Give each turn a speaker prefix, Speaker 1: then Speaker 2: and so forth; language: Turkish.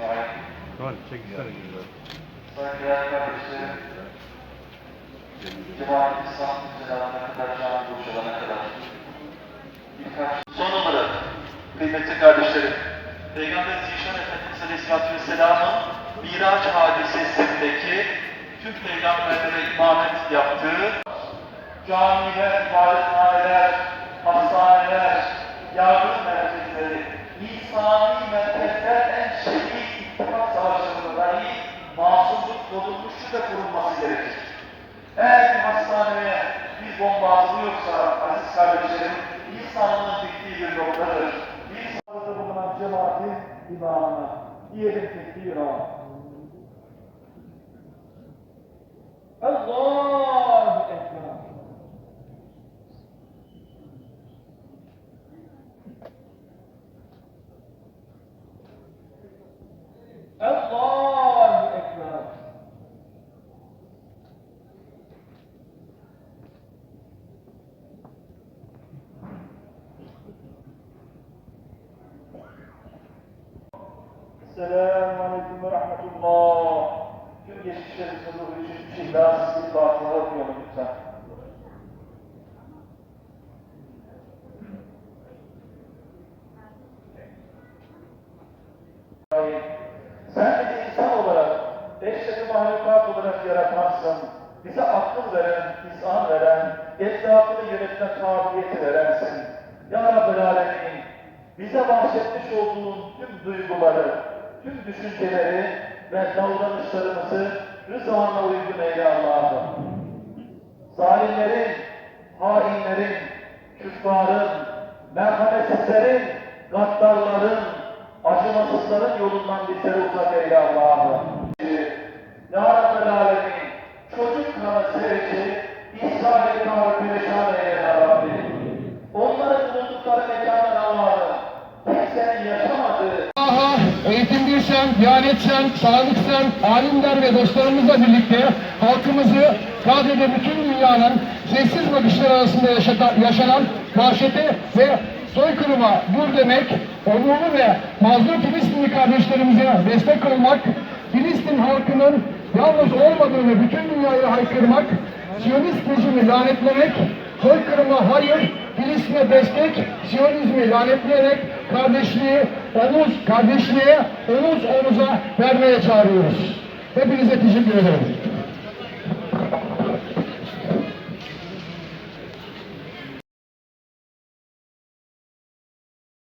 Speaker 1: Var,
Speaker 2: son olarak kıymetli kardeşlerim, Peygamber Efendimiz Aleyhisselatü Vesselam'ın hadisesindeki tüm peygamberlere imamet yaptığı camiler, ibadethaneler, hastaneler, yardım merkezleri, insani merkezler da korunması gerekir. Eğer bir hastaneye bir bomba atılıyorsa aziz kardeşlerim, insanlığın bittiği bir noktadır. Bir sağlıkta bulunan cemaatin imamı, diyelim tekbir Allahu Selamun Aleyküm ve Rahmetullah. Tüm geçmişlerin sınırı için bir şey daha sizin batına okuyalım lütfen. Sen bizi insan olarak, eşref mahlukat olarak yaratmazsın. Bize akıl veren, izan veren, etrafını yönetme kabiliyeti verensin. Ya Rabbel Alemin, bize bahşetmiş olduğun tüm duyguları, tüm düşünceleri ve davranışlarımızı rızana uygun eyle Allah'ım. Zalimlerin, hainlerin, küffarın, merhametsizlerin, gaddarların, acımasızların yolundan bizleri uzak eyle Allah'ım.
Speaker 3: Eğitimliysen, diyanetsen, sağlıksen, alimler ve dostlarımızla birlikte halkımızı sadece bütün dünyanın sessiz bakışları arasında yaşata- yaşanan vahşete ve soykırıma dur demek, onurlu ve mazlum Filistinli kardeşlerimize destek olmak, Filistin halkının yalnız olmadığını bütün dünyaya haykırmak, Siyonist rejimi lanetlemek, soykırıma hayır, Filistin'e destek, Siyonizmi lanetleyerek kardeşliği omuz, kardeşliğe omuz omuza vermeye çağırıyoruz. Hepinize teşekkür ederim.